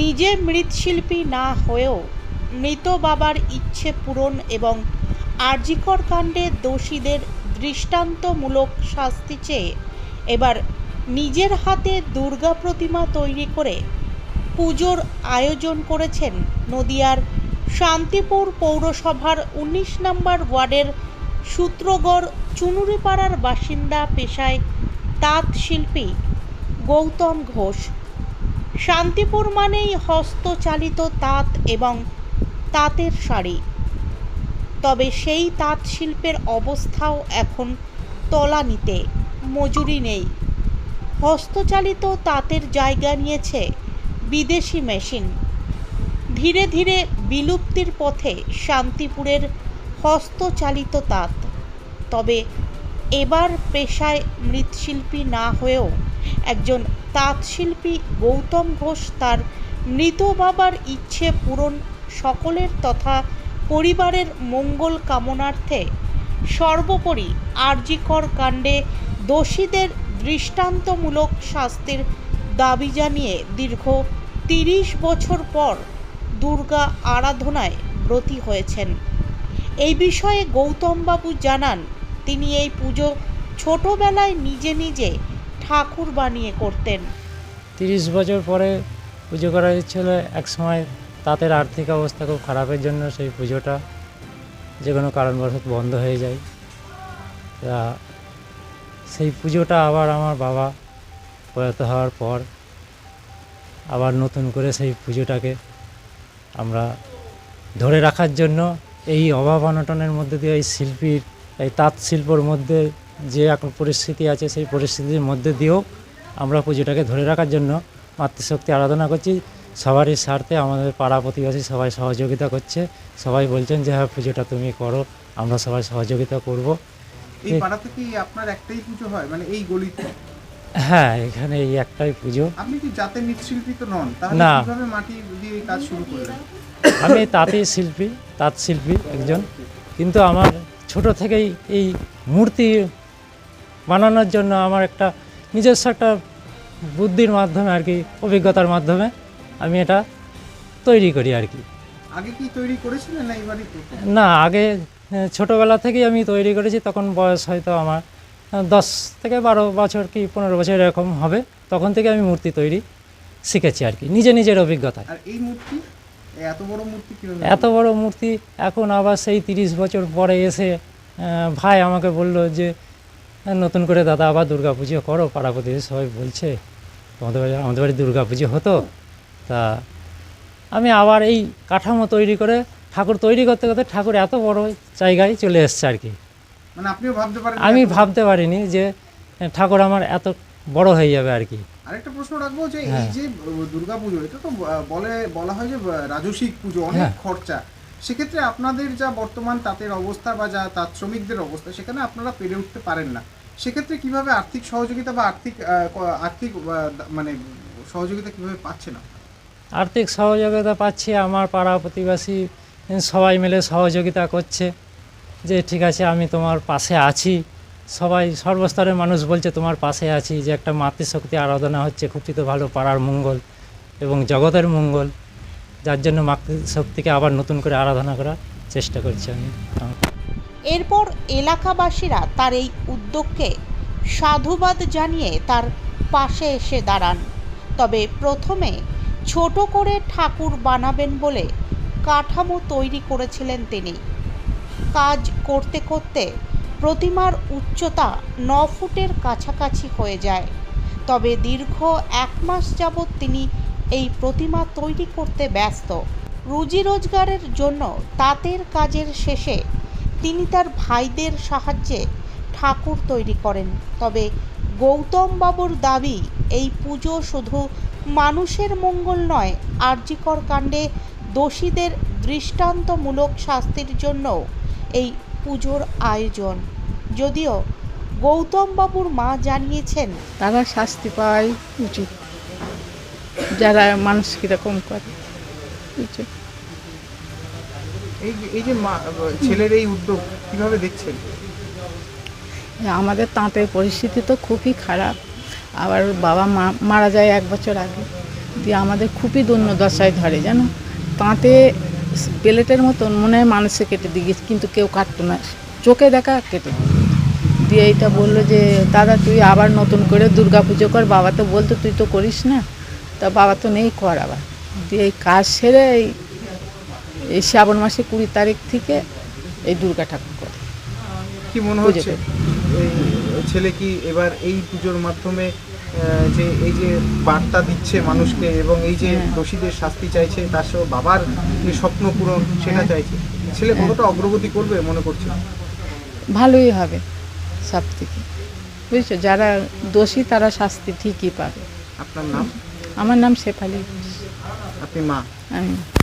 নিজে মৃৎশিল্পী না হয়েও মৃত বাবার ইচ্ছে পূরণ এবং আরজিকর কাণ্ডে দোষীদের দৃষ্টান্তমূলক শাস্তি চেয়ে এবার নিজের হাতে দুর্গা প্রতিমা তৈরি করে পুজোর আয়োজন করেছেন নদিয়ার শান্তিপুর পৌরসভার উনিশ নম্বর ওয়ার্ডের সূত্রগড় চুনুরিপাড়ার বাসিন্দা পেশায় তাঁত শিল্পী গৌতম ঘোষ। শান্তিপুর মানেই হস্তচালিত তাঁত এবং তাঁতের শাড়ি। তবে সেই তাঁত শিল্পের অবস্থাও এখন তলানিতে, মজুরি নেই। হস্তচালিত তাঁতের জায়গা নিয়েছে বিদেশি মেশিন। ধীরে ধীরে বিলুপ্তির পথে শান্তিপুরের হস্তচালিত তাঁত। তবে এবার পেশায় মৃৎশিল্পী না হয়েও একজন তাঁতশিল্পী গৌতম ঘোষ তার মৃত বাবার ইচ্ছে পূরণ সকলের তথা পরিবারের মঙ্গল কামনার্থে সর্বোপরি আরজিকর কাণ্ডে দোষীদের দৃষ্টান্তমূলক শাস্তির দাবি জানিয়ে দীর্ঘ তিরিশ বছর পর দুর্গা আরাধনায় ব্রতী হয়েছেন। এই বিষয়ে গৌতমবাবু জানান, তিনি এই পুজো ছোটবেলায় নিজে নিজে ঠাকুর বানিয়ে করতেন। তিরিশ বছর পরে পুজো করা হচ্ছিল এক সময় তাদের আর্থিক অবস্থা খুব খারাপের জন্য সেই পুজোটা যে কোনো কারণবশত বন্ধ হয়ে যায়। তা সেই পুজোটা আবার আমার বাবা প্রয়াত হওয়ার পর আবার নতুন করে সেই পুজোটাকে আমরা ধরে রাখার জন্য এই অভাব অনটনের মধ্যে দিয়ে এই শিল্পীর, এই তাঁত শিল্পর মধ্যে যে এখন পরিস্থিতি আছে সেই পরিস্থিতির মধ্যে দিয়েও আমরা পুজোটাকে ধরে রাখার জন্য মাতৃশক্তি আরাধনা করছি। সবারই স্বার্থে আমাদের পাড়া প্রতিবেশী সবাই সহযোগিতা করছে। সবাই বলছেন যে হ্যাঁ পুজোটা তুমি করো আমরা সবাই সহযোগিতা করব। এই এই- পাড়াতে কি আপনার একটাই পুজো হয়? মানে এই গলিতে? হ্যাঁ এখানে এই একটাই পুজো। আপনি কি জাতে মৃৎশিল্পী তো নন? তাহলে না। কীভাবে মাটি দিয়ে কাজ শুরু করলেন? আমি তাঁতি শিল্পী তাঁত শিল্পী একজন। কিন্তু আমার ছোট থেকেই এই মূর্তি বানানোর জন্য আমার একটা নিজস্ব একটা বুদ্ধির মাধ্যমে আর কি অভিজ্ঞতার মাধ্যমে আমি এটা তৈরি করি আর কি। আগে কি তৈরি করেছিলেন না এবারই না আগে ছোটবেলা থেকেই আমি তৈরি করেছি তখন বয়স হয়তো আমার দশ থেকে বারো বছর কি পনেরো বছর এরকম হবে তখন থেকে আমি মূর্তি তৈরি শিখেছি আর কি নিজে নিজের অভিজ্ঞতা এই মূর্তি এত বড় মূর্তি এত বড় মূর্তি এখন আবার সেই তিরিশ বছর পরে এসে ভাই আমাকে বলল যে "আহ, নতুন করে দাদা আবার দুর্গা পুজো করো পাড়া প্রতিবেশী সবাই বলছে তোমাদের বাড়ি আমাদের বাড়ি দুর্গা পুজো হতো তা আমি আবার এই কাঠামো তৈরি করে ঠাকুর তৈরি করতে করতে ঠাকুর এত বড় জায়গায় চলে এসছে আর কি মানে আপনিও ভাবতে পারেন আমি ভাবতে পারিনি যে ঠাকুর আমার এত বড় হয়ে যাবে আর কি আরেকটা প্রশ্ন রাখব যে এই হ্যাঁ। যে দুর্গা পুজো এটা তো বলে বলা হয় যে রাজসিক পুজো অনেক হ্যাঁ। খরচা সেক্ষেত্রে আপনাদের যা বর্তমান তাঁতের অবস্থা বা যা তাঁত শ্রমিকদের অবস্থা, সেখানে আপনারা পেরে উঠতে পারেন না। সেক্ষেত্রে কীভাবে আর্থিক সহযোগিতা বা আর্থিক আর্থিক মানে সহযোগিতা কীভাবে পাচ্ছেন আপনারা? আর্থিক সহযোগিতা পাচ্ছি, আমার পাড়া প্রতিবেশী সবাই মিলে সহযোগিতা করছে যে, ঠিক আছে, আমি তোমার পাশে আছি। সবাই, সর্বস্তরের মানুষ বলছে, তোমার পাশে আছি। যে, একটা মাতৃশক্তি আরাধনা হচ্ছে খুবই তো ভালো পাড়ার মঙ্গল এবং জগতের মঙ্গল। যার জন্য মাতৃশক্তিকে আবার নতুন করে আরাধনা করার চেষ্টা করছি আমি। এরপর এলাকাবাসীরা তার এই উদ্যোগকে সাধুবাদ জানিয়ে তার পাশে এসে দাঁড়ান। তবে প্রথমে ছোট করে ঠাকুর বানাবেন বলে কাঠামো তৈরি করেছিলেন তিনি। কাজ করতে করতে প্রতিমার উচ্চতা ন ফুটের কাছাকাছি হয়ে যায়। তবে দীর্ঘ এক মাস যাবৎ তিনি এই প্রতিমা তৈরি করতে ব্যস্ত। রুজি রোজগারের জন্য তাঁতের কাজের শেষে তিনি তার ভাইদের সাহায্যে ঠাকুর তৈরি করেন। তবে গৌতম বাবুর দাবি, এই পুজো শুধু মানুষের মঙ্গল নয়, আর্যিকর কাণ্ডে দোষীদের দৃষ্টান্তমূলক শাস্তির জন্য এই পুজোর আয়োজন। যদিও গৌতম বাবুর মা জানিয়েছেন, তারা শাস্তি পাওয়াই উচিত। যারা মানুষ কীরকম করে? এই যে- এই যে মা- ছেলের এই উদ্যোগ কীভাবে দেখছেন? আমাদের তাঁতের পরিস্থিতি তো খুবই খারাপ। আবার বাবা মা মারা যায় এক বছর আগে। দিয়ে আমাদের খুবই দন্য দশায় ধরে জানো? তাঁতে প্লেটের মতন মনে হয় মানুষে কেটে দিয়ে কিন্তু কেউ কাটতো না। চোখে দেখা কেটে। দিয়ে এইটা বলল যে দাদা তুই আবার নতুন করে দুর্গা পুজো কর বাবা তো বলতো তুই তো করিস না। তা বাবা তো নেই কর আবার। দিয়ে এই কাজ সেরে এই এই শ্রাবণ মাসে কুড়ি তারিখ থেকে এই দুর্গা ঠাকুর করে। কি মনে হচ্ছে? এই ছেলে কি এবার এই পুজোর মাধ্যমে যে এই যে বার্তা দিচ্ছে মানুষকে এবং এই যে হ্যাঁ। দোষীদের শাস্তি চাইছে তার সহ বাবার যে স্বপ্ন পূরণ সেটা। চাইছে। ছেলে কতটা অগ্রগতি করবে মনে করছে? ভালোই হবে সব থেকে বুঝছ? যারা দোষী তারা শাস্তি ঠিকই পাবে। আপনার নাম? আমার নাম শেফালি। আপনি মা? আমি।